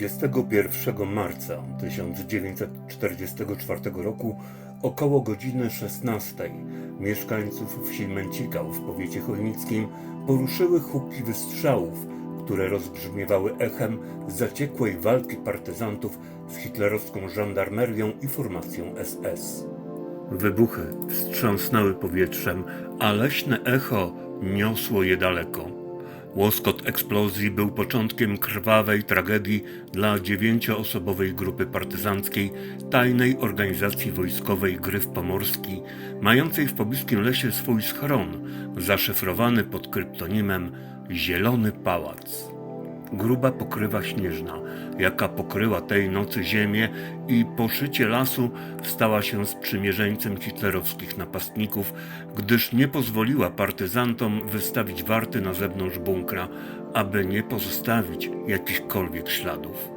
21 marca 1944 roku około godziny 16 mieszkańców wsi Męcikał w powiecie chojnickim poruszyły huki wystrzałów, które rozbrzmiewały echem zaciekłej walki partyzantów z hitlerowską żandarmerią i formacją SS. Wybuchy wstrząsnęły powietrzem, a leśne echo niosło je daleko. Łoskot eksplozji był początkiem krwawej tragedii dla dziewięcioosobowej grupy partyzanckiej tajnej organizacji wojskowej Gryf Pomorski, mającej w pobliskim lesie swój schron, zaszyfrowany pod kryptonimem Zielony Pałac. Gruba pokrywa śnieżna, jaka pokryła tej nocy ziemię i po szycie lasu stała się sprzymierzeńcem hitlerowskich napastników, gdyż nie pozwoliła partyzantom wystawić warty na zewnątrz bunkra, aby nie pozostawić jakichkolwiek śladów.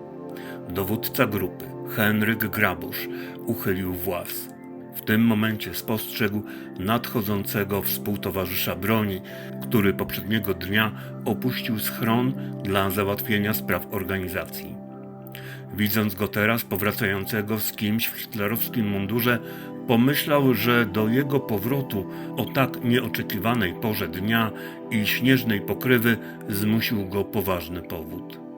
Dowódca grupy, Henryk Grabusz, uchylił włas. W tym momencie spostrzegł nadchodzącego współtowarzysza broni, który poprzedniego dnia opuścił schron dla załatwienia spraw organizacji. Widząc go teraz powracającego z kimś w hitlerowskim mundurze, pomyślał, że do jego powrotu o tak nieoczekiwanej porze dnia i śnieżnej pokrywy zmusił go poważny powód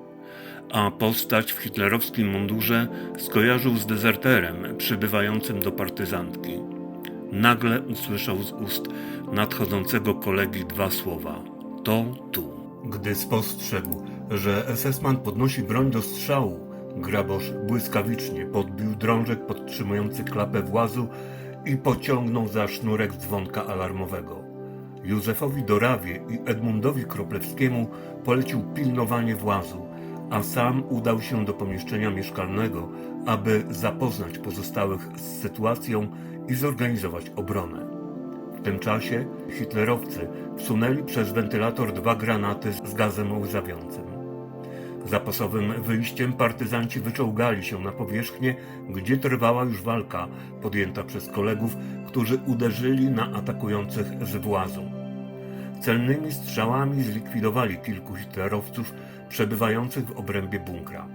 a postać w hitlerowskim mundurze skojarzył z dezerterem przybywającym do partyzantki. Nagle usłyszał z ust nadchodzącego kolegi dwa słowa: To tu. Gdy spostrzegł, że SS-man podnosi broń do strzału, grabosz błyskawicznie podbił drążek podtrzymujący klapę włazu i pociągnął za sznurek dzwonka alarmowego. Józefowi Dorawie i Edmundowi Kroplewskiemu polecił pilnowanie włazu, a sam udał się do pomieszczenia mieszkalnego, aby zapoznać pozostałych z sytuacją i zorganizować obronę. W tym czasie hitlerowcy wsunęli przez wentylator dwa granaty z gazem łzawiącym. Zapasowym wyjściem partyzanci wyczołgali się na powierzchnię, gdzie trwała już walka podjęta przez kolegów, którzy uderzyli na atakujących z włazu. Celnymi strzałami zlikwidowali kilku hitlerowców przebywających w obrębie bunkra.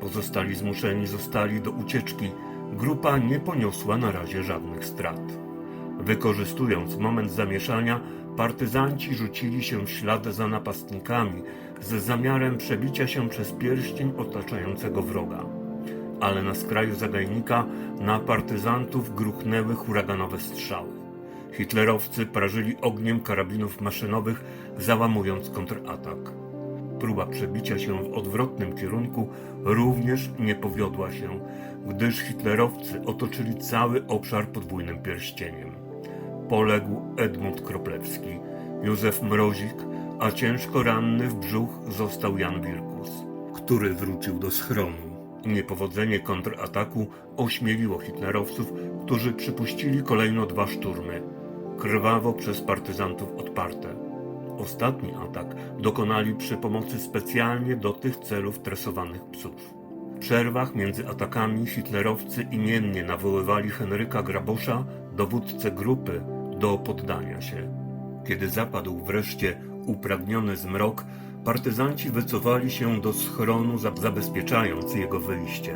Pozostali zmuszeni zostali do ucieczki. Grupa nie poniosła na razie żadnych strat. Wykorzystując moment zamieszania, partyzanci rzucili się w ślad za napastnikami z zamiarem przebicia się przez pierścień otaczającego wroga. Ale na skraju zagajnika na partyzantów gruchnęły huraganowe strzały. Hitlerowcy prażyli ogniem karabinów maszynowych, załamując kontratak. Próba przebicia się w odwrotnym kierunku również nie powiodła się, gdyż hitlerowcy otoczyli cały obszar podwójnym pierścieniem. Poległ Edmund Kroplewski, Józef Mrozik, a ciężko ranny w brzuch został Jan Wirkus, który wrócił do schronu. Niepowodzenie kontrataku ośmieliło hitlerowców, którzy przypuścili kolejno dwa szturmy, krwawo przez partyzantów odparte. Ostatni atak dokonali przy pomocy specjalnie do tych celów tresowanych psów. W przerwach między atakami hitlerowcy imiennie nawoływali Henryka Grabosza, dowódcę grupy, do poddania się. Kiedy zapadł wreszcie upragniony zmrok, partyzanci wycofali się do schronu, za- zabezpieczając jego wyjście.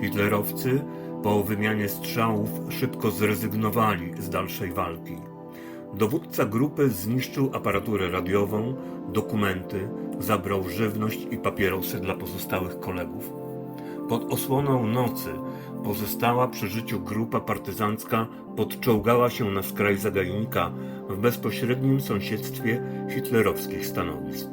Hitlerowcy po wymianie strzałów szybko zrezygnowali z dalszej walki. Dowódca grupy zniszczył aparaturę radiową, dokumenty, zabrał żywność i papierosy dla pozostałych kolegów. Pod osłoną nocy pozostała przy życiu grupa partyzancka podczołgała się na skraj zagajnika w bezpośrednim sąsiedztwie hitlerowskich stanowisk.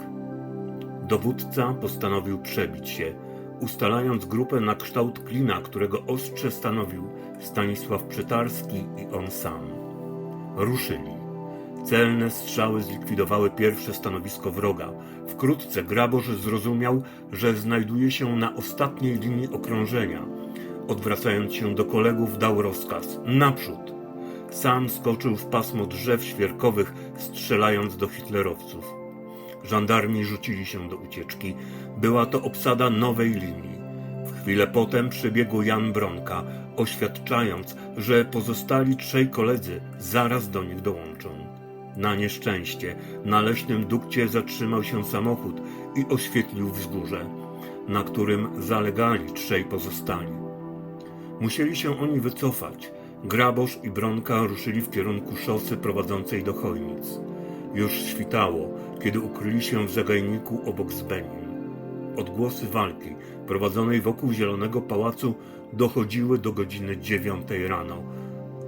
Dowódca postanowił przebić się, ustalając grupę na kształt klina, którego ostrze stanowił Stanisław Przytarski i on sam. Ruszyli. Celne strzały zlikwidowały pierwsze stanowisko wroga. Wkrótce Grabosz zrozumiał, że znajduje się na ostatniej linii okrążenia. Odwracając się do kolegów, dał rozkaz: naprzód! Sam skoczył w pasmo drzew świerkowych, strzelając do hitlerowców. Żandarmi rzucili się do ucieczki. Była to obsada nowej linii. W chwilę potem przybiegł Jan Bronka, oświadczając, że pozostali trzej koledzy zaraz do nich dołączą. Na nieszczęście na leśnym dukcie zatrzymał się samochód i oświetlił wzgórze. na którym zalegali trzej pozostali. Musieli się oni wycofać. Grabosz i Bronka ruszyli w kierunku szosy prowadzącej do Chojnic. Już świtało, kiedy ukryli się w zagajniku obok Zbenin. Odgłosy walki prowadzonej wokół Zielonego Pałacu dochodziły do godziny dziewiątej rano,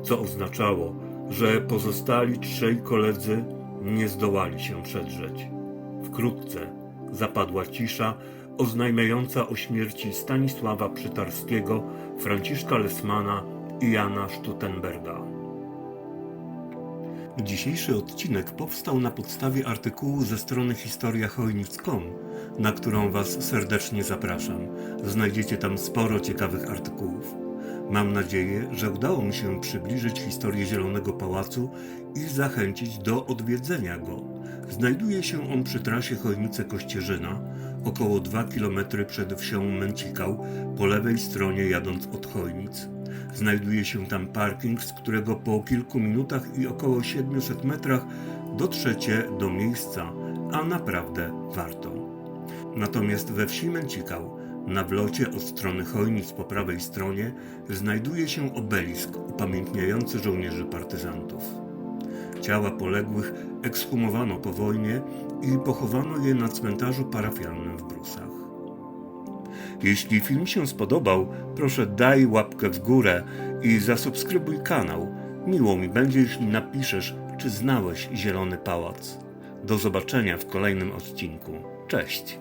co oznaczało, że pozostali trzej koledzy nie zdołali się przedrzeć. Wkrótce zapadła cisza oznajmiająca o śmierci Stanisława Przytarskiego, Franciszka Lesmana i Jana Stutenberga. Dzisiejszy odcinek powstał na podstawie artykułu ze strony historiachojnic.com, na którą Was serdecznie zapraszam. Znajdziecie tam sporo ciekawych artykułów. Mam nadzieję, że udało mi się przybliżyć historię Zielonego Pałacu i zachęcić do odwiedzenia go. Znajduje się on przy trasie Chojnice-Kościerzyna, około 2 km przed wsią Męcikał, po lewej stronie jadąc od Chojnic. Znajduje się tam parking, z którego po kilku minutach i około 700 metrach dotrzecie do miejsca, a naprawdę warto. Natomiast we wsi Męcikał, na wlocie od strony Chojnic po prawej stronie, znajduje się obelisk upamiętniający żołnierzy partyzantów. Ciała poległych ekshumowano po wojnie i pochowano je na cmentarzu parafialnym w Brusach. Jeśli film się spodobał, proszę daj łapkę w górę i zasubskrybuj kanał. Miło mi będzie, jeśli napiszesz, czy znałeś Zielony Pałac. Do zobaczenia w kolejnym odcinku. Cześć!